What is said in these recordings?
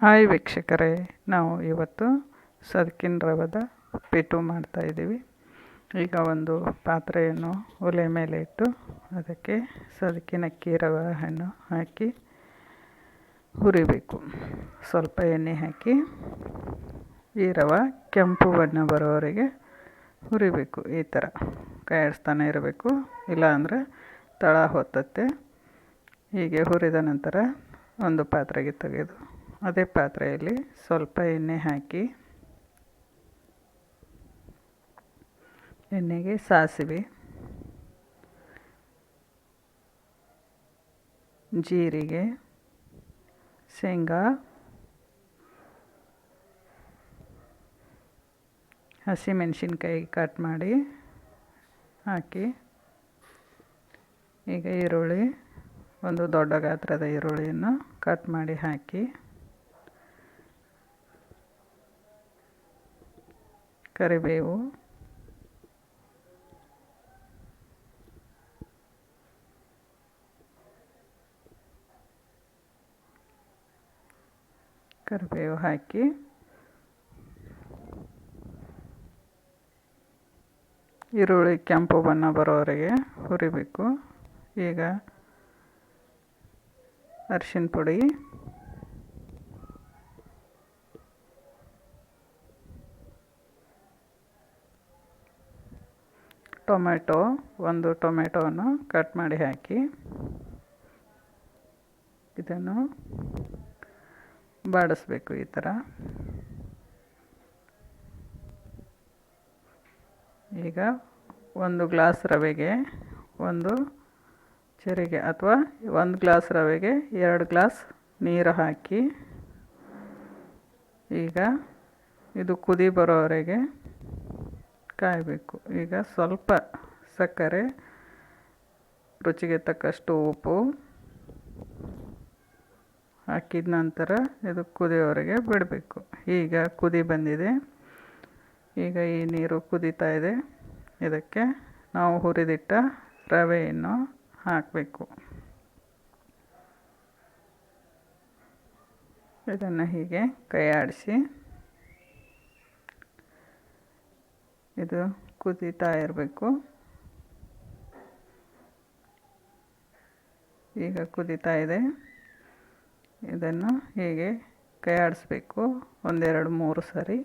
Hi ವೀಕ್ಷಕರೇ, ನಾವು ಇವತ್ತು ಸದಕಿನ ರವದ ಉಪ್ಪಿಟ್ಟು ಮಾಡ್ತಾಯಿದ್ದೀವಿ ಈಗ ಒಂದು ಪಾತ್ರೆಯನ್ನು ಒಲೆ ಮೇಲೆ ಇಟ್ಟು ಅದಕ್ಕೆ ಸದಕಿನ ಅಕ್ಕಿ ರವ ಹಣ್ಣು ಹಾಕಿ ಹುರಿಬೇಕು. ಸ್ವಲ್ಪ ಎಣ್ಣೆ ಹಾಕಿ ಈ ರವೆ ಕೆಂಪು ಬಣ್ಣ ಬರೋವರೆಗೆ ಹುರಿಬೇಕು. ಈ ಥರ ಕೈ ಆಡಿಸ್ತಾನೆ ಇರಬೇಕು. ಇಲ್ಲಾಂದರೆ ತಳ ಹೊತ್ತತ್ತೆ. ಹೀಗೆ ಹುರಿದ ನಂತರ ಒಂದು ಪಾತ್ರೆಗೆ ತೆಗೆದು ಅದೇ ಪಾತ್ರೆಯಲ್ಲಿ ಸ್ವಲ್ಪ ಎಣ್ಣೆ ಹಾಕಿ, ಎಣ್ಣೆಗೆ ಸಾಸಿವೆ, ಜೀರಿಗೆ, ಶೇಂಗಾ, ಹಸಿಮೆಣಸಿನ್ಕಾಯಿ ಕಟ್ ಮಾಡಿ ಹಾಕಿ, ಈಗ ಈರುಳ್ಳಿ, ಒಂದು ದೊಡ್ಡ ಗಾತ್ರದ ಈರುಳ್ಳಿಯನ್ನು ಕಟ್ ಮಾಡಿ ಹಾಕಿ ಕರಿಬೇವು. ಕರಿಬೇವು ಹಾಕಿ. ಈರುಳ್ಳಿ ಕೆಂಪು ಬಣ್ಣ ಬರೋವರೆಗೆ ಹುರಿಬೇಕು. ಈಗ ಅರಿಶಿನ ಪುಡಿ. ಟೊಮೆಟೊ, ಒಂದು ಟೊಮೆಟೊವನ್ನು ಕಟ್ ಮಾಡಿ ಹಾಕಿ ಇದನ್ನು ಬಾಡಿಸ್ಬೇಕು ಈ ಥರ. ಈಗ ಒಂದು ಗ್ಲಾಸ್ ರವೆಗೆ ಒಂದು ಚೆರಿಗೆ ಅಥವಾ ಒಂದು ಗ್ಲಾಸ್ ರವೆಗೆ ಎರಡು ಗ್ಲಾಸ್ ನೀರು ಹಾಕಿ ಈಗ ಇದು ಕುದಿ ಬರೋವರೆಗೆ ಕಾಯಬೇಕು. ಈಗ ಸ್ವಲ್ಪ ಸಕ್ಕರೆ, ರುಚಿಗೆ ತಕ್ಕಷ್ಟು ಉಪ್ಪು ಹಾಕಿದ ನಂತರ ಇದು ಕುದಿಯೋವರೆಗೆ ಬಿಡಬೇಕು. ಈಗ ಕುದಿ ಬಂದಿದೆ. ಈಗ ಈ ನೀರು ಕುದೀತಾ ಇದೆ. ಇದಕ್ಕೆ ನಾವು ಹುರಿದಿಟ್ಟ ರವೆಯನ್ನು ಹಾಕಬೇಕು. ಇದನ್ನು ಹೀಗೆ ಕೈ ಆಡಿಸಿ ಇದು ಕುದೀತಾ ಇರಬೇಕು. ಈಗ ಕುದೀತಾ ಇದೆ. ಇದನ್ನು ಹೀಗೆ ಕೈ ಆಡಿಸ್ಬೇಕು ಒಂದೆರಡು, ಮೂರು ಸರಿ.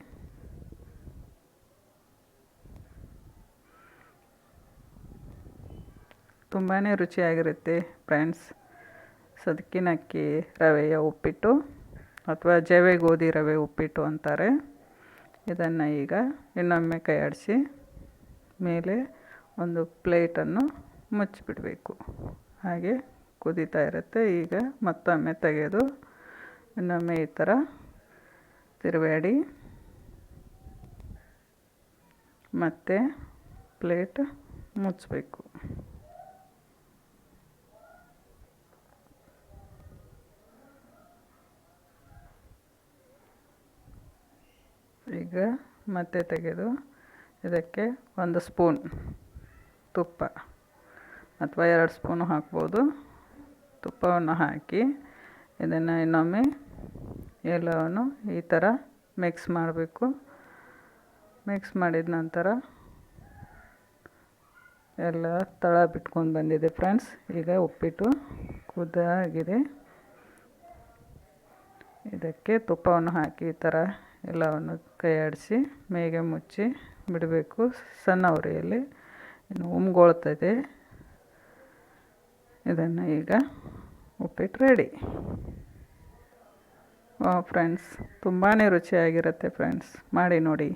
ತುಂಬಾ ರುಚಿಯಾಗಿರುತ್ತೆ ಫ್ರೆಂಡ್ಸ್. ಸದಕಿನ ಅಕ್ಕಿ ರವೆಯ ಉಪ್ಪಿಟ್ಟು ಅಥವಾ ಜವೆ ಗೋಧಿ ರವೆ ಉಪ್ಪಿಟ್ಟು ಅಂತಾರೆ. ಇದನ್ನು ಈಗ ಇನ್ನೊಮ್ಮೆ ಕೈ ಆಡಿಸಿ ಮೇಲೆ ಒಂದು ಪ್ಲೇಟನ್ನು ಮುಚ್ಚಿಬಿಡಬೇಕು. ಹಾಗೆ ಕುದೀತಾ ಇರುತ್ತೆ. ಈಗ ಮತ್ತೊಮ್ಮೆ ತೆಗೆದು ಇನ್ನೊಮ್ಮೆ ಈ ಥರ ತಿರುವಾಡಿ ಮತ್ತು ಪ್ಲೇಟ್ ಮುಚ್ಚಬೇಕು ಈಗ ಮತ್ತೆ ತೆಗೆದು ಇದಕ್ಕೆ ಒಂದು ಸ್ಪೂನ್ ತುಪ್ಪ ಅಥವಾ ಎರಡು ಸ್ಪೂನು ಹಾಕ್ಬೋದು. ತುಪ್ಪವನ್ನು ಹಾಕಿ ಇದನ್ನು ಇನ್ನೊಮ್ಮೆ ಎಲ್ಲವನ್ನು ಈ ಥರ ಮಿಕ್ಸ್ ಮಾಡಬೇಕು. ಮಿಕ್ಸ್ ಮಾಡಿದ ನಂತರ ಎಲ್ಲ ತಳ ಬಿಟ್ಕೊಂಡು ಬಂದಿದೆ ಫ್ರೆಂಡ್ಸ್ ಈಗ ಉಪ್ಪಿಟ್ಟು ಕುದ್ದಾಗಿದೆ. ಇದಕ್ಕೆ ತುಪ್ಪವನ್ನು ಹಾಕಿ ಈ ಥರ ಎಲ್ಲವನ್ನು ಕೈಯಾಡಿಸಿ ಮೇಗೆ ಮುಚ್ಚಿ ಬಿಡಬೇಕು. ಸಣ್ಣ ಉರಿಯಲ್ಲಿ ಇನ್ನು ಉಮ್ಗೊಳ್ತದೆ. ಇದನ್ನು ಈಗ ಉಪ್ಪಿಟ್ಟು ರೆಡಿ. ಫ್ರೆಂಡ್ಸ್ ತುಂಬಾ ರುಚಿಯಾಗಿರುತ್ತೆ ಫ್ರೆಂಡ್ಸ್. ಮಾಡಿ ನೋಡಿ.